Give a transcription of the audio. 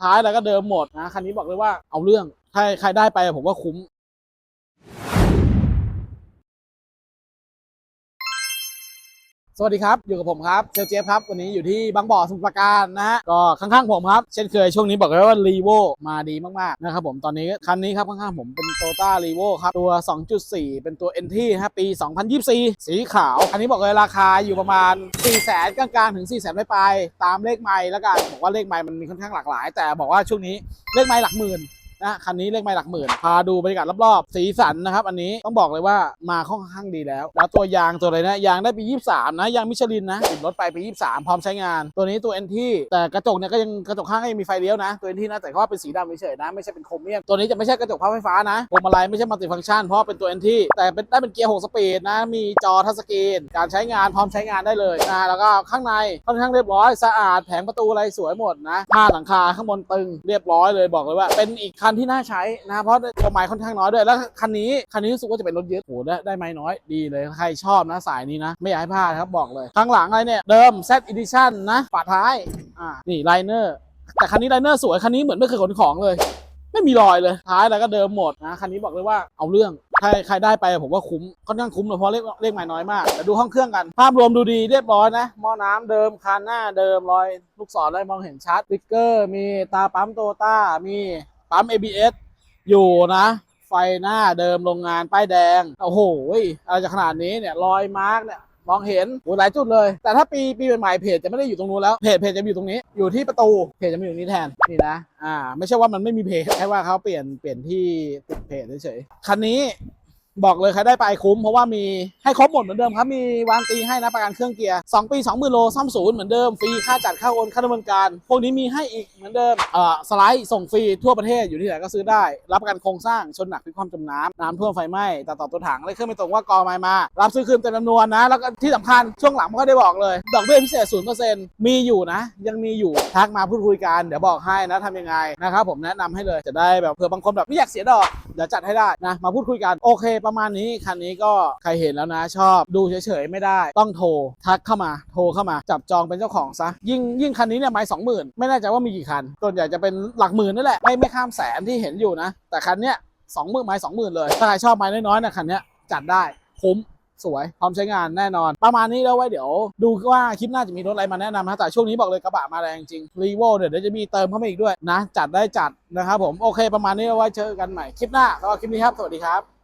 ท้ายแล้วก็เดิมหมดนะคันนี้บอกเลยว่าเอาเรื่องใครใครได้ไปผมว่าคุ้ม สวัสดีครับ อยู่กับผมครับเซลเจฟครับ วันนี้อยู่ที่บางบ่อสมุทรปราการนะฮะก็ข้างๆผมครับ เช่นเคยช่วงนี้บอกเลยว่ารีโวมาดีมากๆนะครับผมตอนนี้คันนี้ครับข้างๆผมเป็นโตต้ารีโวครับ ตัว 2.4 เป็นตัว NT นะฮะปี 2024 สีขาว อันนี้บอกเลยราคาอยู่ประมาณ 4 0 0 0 0 0กลางๆ ถึง 4 0 0 0 0 0ปลายๆตามเลขไมล์แล้วกันบอกว่าเลขไมล์มันมีค่อนข้างหลากหลาย แต่บอกว่าช่วงนี้เลขไมล์หลักหมื่น นะคันนี้เลขไม้หลักหมื่น พาดูบรรยากาศรอบๆ สีสันนะครับ อันนี้ต้องบอกเลยว่ามาค่อนข้างดีแล้ว แล้วตัวยางตัวอะไรนะยางได้ปี 23 นะ ยางมิชลินนะติดรถไปปี 23 พร้อมใช้งาน ตัวนี้ตัว NT แต่กระจกเนี่ยก็ยังกระจกข้างก็ยังมีไฟเลี้ยวนะ ตัว NT นะแต่ว่าเป็นสีดำเฉยๆนะ ไม่ใช่เป็นโครเมียม ตัวนี้จะไม่ใช่กระจกพับไฟฟ้านะพวงมาลัยไม่ใช่มัลติฟังก์ชันเพราะเป็นตัว NT แต่เป็นได้เป็นเกียร์ 6 สปีดนะ มีจอทัชสกรีน การใช้งานพร้อมใช้งานได้เลยนะแล้วก็ข้างในค่อนข้างเรียบร้อยสะอาดแผงประตูอะไรสวยหมดนะผ้าหลังคาข้างบนตึงเรียบร้อยเลยบอกเลยว่าเป็นอีกคัันที่น่าใช้นะเพราะตัวไม้ค่อนข้างน้อยด้วยแล้วคันนี้คันนี้รู้สึกว่าจะเป็นรถเยึดโหได้ได้ไม้น้อยดีเลยใครชอบนะสายนี้นะ ไม่อยากให้พลาดครับบอกเลยข้างหลังอะไรเนี่ยเดิม Z Edition นะฝาท้ายอ่านี่ไลเนอร์แต่คันนี้ไลเนอร์สวยคันนี้เหมือนไม่เคยขนของเลย ไม่มีรอยเลยท้ายแล้วก็เดิมหมดนะคันนี้บอกเลยว่าเอาเรื่องใครใครได้ไปผมว่าคุ้มค่อนข้างคุ้มเลยเพราะเลขเลขไม้น้อยมากแต่ดูห้องเครื่องกัน ภาพรวมดูดีเรียบร้อยนะหม้อน้ำเดิมคานหน้าเดิมรอย ลูกศรอะไรมองเห็นชัดสติ๊กเกอร์ มีตาปั๊มโตต้ามี ปั๊ม ABS อยู่นะ ไฟหน้าเดิมโรงงานป้ายแดง โอ้โหอะไรจะขนาดนี้เนี่ยรอยมาร์กเนี่ยมองเห็นโอ้หลายจุดเลย แต่ถ้าปีปีใหม่เพจจะไม่ได้อยู่ตรงนู้นแล้ว เพจเพจจะอยู่ตรงนี้ อยู่ที่ประตู เพจจะมาอยู่นี้แทน นี่นะ อ่า ไม่ใช่ว่ามันไม่มีเพจ แค่ว่าเขาเปลี่ยนเปลี่ยนที่ติดเพจเฉยๆ คันนี้ บอกเลยใครได้ไปคุ้ม เพราะว่ามีให้ครบหมดเหมือนเดิมครับ มีวารันตีให้นะประกันเครื่องเกียร์2ปี 20,000โลซ่อมศูนย์เหมือนเดิมฟรีค่าจัดค่าโอนค่าดำเนินการ พวกนี้มีให้อีกเหมือนเดิมเอ่อสไลด์ส่งฟรีทั่วประเทศอยู่ที่ไหนก็ซื้อได้ รับประกันโครงสร้างชนหนักพิความจมน้ำน้ำท่วมไฟไหม้แต่ต่อตัวถังอะไรเครื่องไม่ตรงว่ากอไม้มา รับซื้อคืนเต็มจำนวนนะ แล้วก็ที่สำคัญช่วงหลังมันก็ได้บอกเลย ดอกเบี้ยพิเศษ0%มีอยู่นะ ยังมีอยู่ทักมาพูดคุยกันเดี๋ยวบอกให้นะทำยังไงนะครับผมแนะนำให้เลยจะได้แบบเผื่อบางคนแบบไม่อยากเสียดอกเดี๋ยวจัดให้ได้นะมาพูดคุยกันโอเคประมาณนี้คันนี้ก็ใครเห็นแล้วนะชอบดูเฉยๆไม่ได้ ต้องโทรทักเข้ามาโทรเข้ามาจับจองเป็นเจ้าของซะ ยิ่งยิ่งคันนี้เนี่ยไม่สองหมื่นไม่แน่ใจว่ามีกี่คันส่วนใหญ่จะเป็นหลักหมื่นนั่นแหละไม่ไม่ข้ามแสนที่เห็นอยู่นะ แต่คันเนี้ยสองหมื่นไม้สองหมื่นเลยถ้าใครชอบไม้น้อยๆนะคันเนี้ยจัดได้คุ้มสวย พร้อมใช้งานแน่นอน ประมาณนี้แล้วไว้เดี๋ยว ดูว่าคลิปหน้าจะมีรถอะไรมาแนะนำนะแต่ช่วงนี้บอกเลยกระบะมาแรงจริงรีโวเดี๋ยวจะมีเติมเข้ามาอีกด้วยนะ จัดได้จัดนะครับผม โอเค ประมาณนี้แล้วไว้เจอกันใหม่คลิปหน้าสำหรับคลิปนี้ครับ สวัสดีครับ